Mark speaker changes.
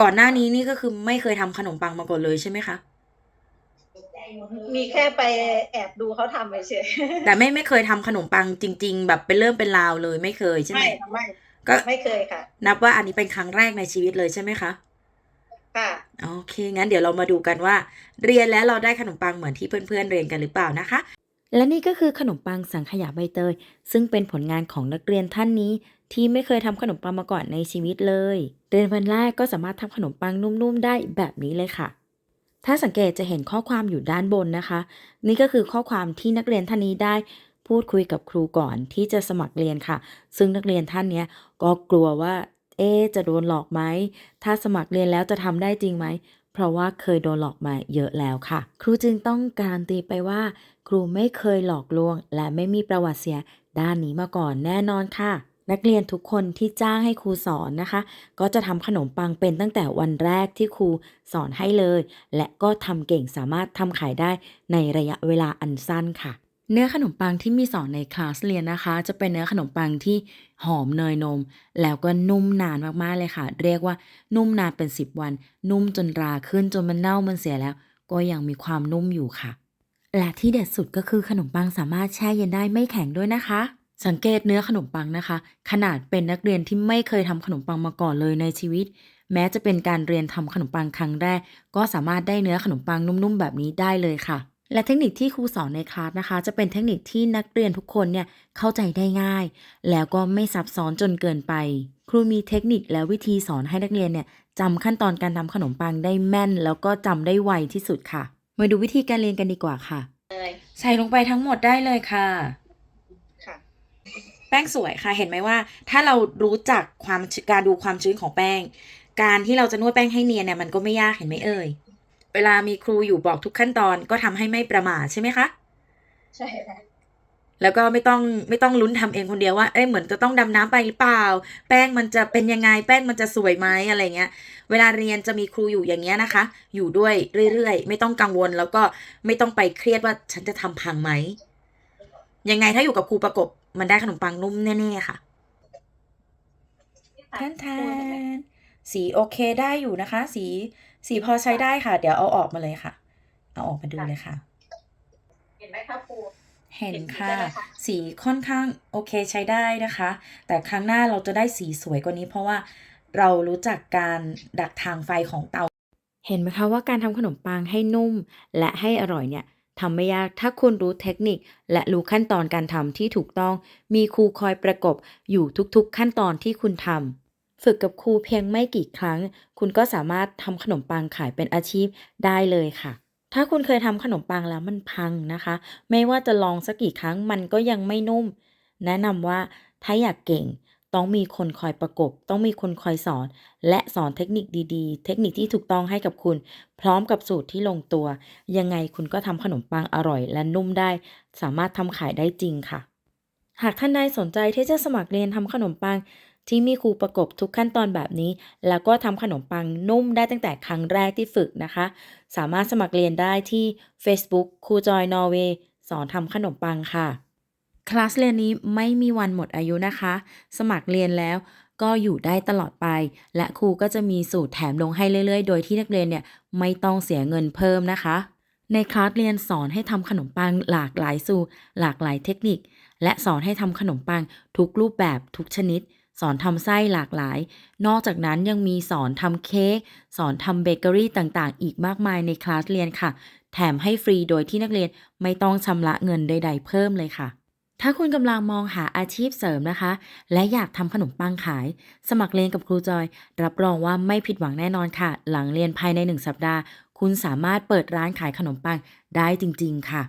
Speaker 1: ก่อนหน้านี้นี่ก็คือไม่เคยทำขนมปังมาก่อนเลยใช่ไหมคะ
Speaker 2: มีแค่ไปแอบดูเขาทำเฉย
Speaker 1: แต่ไม่ไม่เคยทำขนมปังจริง ๆ แบบเป็นเริ่มเป็นราวเลยไม่เคย
Speaker 2: ๆ
Speaker 1: ใช่ไหม
Speaker 2: ไม่ไม่
Speaker 1: ก็
Speaker 2: ไม่เคยค่ะ
Speaker 1: นับว่าอันนี้เป็นครั้งแรกในชีวิตเลยใช่ไหมคะ
Speaker 2: ค่ะ
Speaker 1: โอเค งั้นเดี๋ยวเรามาดูกันว่า เรียนแล้วเราได้ขนมปังเหมือนที่เพื่อนๆเรียนกันหรือเปล่านะคะ และนี่ก็คือขนมปังสังขยาใบเตย ซึ่งเป็นผลงานของนักเรียนท่านนี้ ที่ไม่เคยทำขนมปังมาก่อนในชีวิตเลย เรียนวันแรกก็สามารถทำขนมปังนุ่มๆได้แบบนี้เลยค่ะ ถ้าสังเกตจะเห็นข้อความอยู่ด้านบนนะคะ นี่ก็คือข้อความที่นักเรียนท่านนี้ได้พูดคุยกับครูก่อนที่จะสมัครเรียนค่ะ ซึ่งนักเรียนท่านนี้ก็กลัวว่า เอ๊จะโดนหลอกไหมถ้าสมัครเรียนแล้วจะทำได้จริงไหม เพราะว่าเคยโดนหลอกมาเยอะแล้วค่ะ ครูจึงต้องการันตีไปว่า ครูไม่เคยหลอกลวง และไม่มีประวัติเสียด้านนี้มาก่อนแน่นอนค่ะ นักเรียนทุกคนที่จ้างให้ครูสอนนะคะ ก็จะทำขนมปังเป็นตั้งแต่วันแรกที่ครูสอนให้เลย และก็ทำเก่งสามารถทำขายได้ในระยะเวลาอันสั้นค่ะ เนื้อขนมปังที่มีสอนในคลาสเรียนนะคะ จะเป็นเนื้อขนมปังที่หอมเนยนม แล้วก็นุ่มนานมากๆเลยค่ะ เรียกว่านุ่มนานเป็น 10 วัน นุ่มจนราขึ้นจนมันเน่ามันเสียแล้ว ก็ยังมีความนุ่มอยู่ค่ะ และที่เด็ดสุดก็คือขนมปังสามารถแช่เย็นได้ไม่แข็งด้วยนะคะ สังเกตเนื้อขนมปังนะคะ ขนาดเป็นนักเรียนที่ไม่เคยทำขนมปังมาก่อนเลยในชีวิต แม้จะเป็นการเรียนทำขนมปังครั้งแรก ก็สามารถได้เนื้อขนมปังนุ่มๆแบบนี้ได้เลยค่ะ และเทคนิคที่ครูสอนในคลาสนะคะ จะเป็นเทคนิคที่นักเรียนทุกคนเนี่ยเข้าใจได้ง่าย แล้วก็ไม่ซับซ้อนจนเกินไป ครูมีเทคนิคและวิธีสอนให้นักเรียนเนี่ยจำขั้นตอนการทำขนมปังได้แม่น แล้วก็จำได้ไวที่สุดค่ะ มาดูวิธีการเรียนกันดีกว่าค่ะ
Speaker 2: เลย
Speaker 1: ใส่ลงไปทั้งหมดได้เลยค่ะ
Speaker 2: ค่ะ
Speaker 1: แป้งสวยค่ะ เห็นไหมว่า ถ้าเรารู้จักความชื้นการดูความชื้นของแป้ง การที่เราจะนวดแป้งให้เนียนเนี่ยมันก็ไม่ยากเห็นไหมเอ่ย เวลามีครูอยู่บอกทุกขั้นตอนก็ทำให้ไม่ประมาทใช่ไหมคะ
Speaker 2: ใช่ค่ะ
Speaker 1: แล้วก็ไม่ต้องไม่ต้องลุ้นทำเองคนเดียวว่า เอ้ยเหมือนจะต้องดำน้ำไปหรือเปล่า แป้งมันจะเป็นยังไง แป้งมันจะสวยไหมอะไรเงี้ย เวลาเรียนจะมีครูอยู่อย่างเงี้ยนะคะ อยู่ด้วยเรื่อยๆ ไม่ต้องกังวลแล้วก็ไม่ต้องไปเครียดว่าฉันจะทำพังไหม ยังไงถ้าอยู่กับครูประกบมันได้ขนมปังนุ่มแน่ๆค่ะแทนแทนสีโอเคได้อยู่นะคะ สี สีพอใช้ได้ค่ะ เดี๋ยวเอาออกมาเลยค่ะ เอาออกมาดูเลยค่ะ
Speaker 2: เห็นไหมคะครู
Speaker 1: เห็น
Speaker 2: เห็นสี
Speaker 1: ค่ะ
Speaker 2: ใช่ไหมคะ
Speaker 1: สีค่อนข้างโอเคใช้ได้นะคะ แต่ครั้งหน้าเราจะได้สีสวยกว่านี้ เพราะว่าเรารู้จักการดักทางไฟของเตา เห็นไหมคะว่าการทำขนมปังให้นุ่ม และให้อร่อยเนี่ยทำไม่ยากถ้าคุณรู้เทคนิค และรู้ขั้นตอนการทำที่ถูกต้อง มีครูคอยประกบอยู่ทุกๆขั้นตอนที่คุณทำ ฝึกกับครูเพียงไม่กี่ครั้ง คุณก็สามารถทำขนมปังขายเป็นอาชีพได้เลยค่ะ ถ้าคุณเคยทำขนมปังแล้วมันพังนะคะ ไม่ว่าจะลองสักกี่ครั้งมันก็ยังไม่นุ่ม แนะนำว่าถ้าอยากเก่งต้องมีคนคอยประกบ ต้องมีคนคอยสอน และสอนเทคนิคดีๆ เทคนิคที่ถูกต้องให้กับคุณ พร้อมกับสูตรที่ลงตัว ยังไงคุณก็ทำขนมปังอร่อย และนุ่มได้ สามารถทำขายได้จริงค่ะ หากท่านใดสนใจที่จะสมัครเรียนทำขนมปัง ที่มีครูประกบทุกขั้นตอนแบบนี้ แล้วก็ทำขนมปังนุ่มได้ตั้งแต่ครั้งแรกที่ฝึกนะคะ สามารถสมัครเรียนได้ที่ Facebook ครูจอยนอร์เวย์สอนทำขนมปังค่ะ คลาสเรียนนี้ไม่มีวันหมดอายุนะคะ สมัครเรียนแล้วก็อยู่ได้ตลอดไป และครูก็จะมีสูตรแถมลงให้เรื่อย ๆ โดยที่นักเรียนเนี่ยไม่ต้องเสียเงินเพิ่มนะคะ ในคลาสเรียนสอนให้ทำขนมปังหลากหลายสูตรหลากหลายเทคนิค และสอนให้ทำขนมปังทุกรูปแบบทุกชนิด สอนทำไส้หลากหลาย นอกจากนั้นยังมีสอนทำเค้ก สอนทำเบเกอรี่ต่างๆ อีกมากมายในคลาสเรียนค่ะ แถมให้ฟรีโดยที่นักเรียนไม่ต้องชำระเงินใด ๆ เพิ่มเลยค่ะ ถ้าคุณกำลังมองหาอาชีพเสริมนะคะ และอยากทำขนมปังขาย สมัครเรียนกับครูจอย รับรองว่าไม่ผิดหวังแน่นอนค่ะ หลังเรียนภายใน 1 สัปดาห์ คุณสามารถเปิดร้านขายขนมปังได้จริง ๆ ค่ะ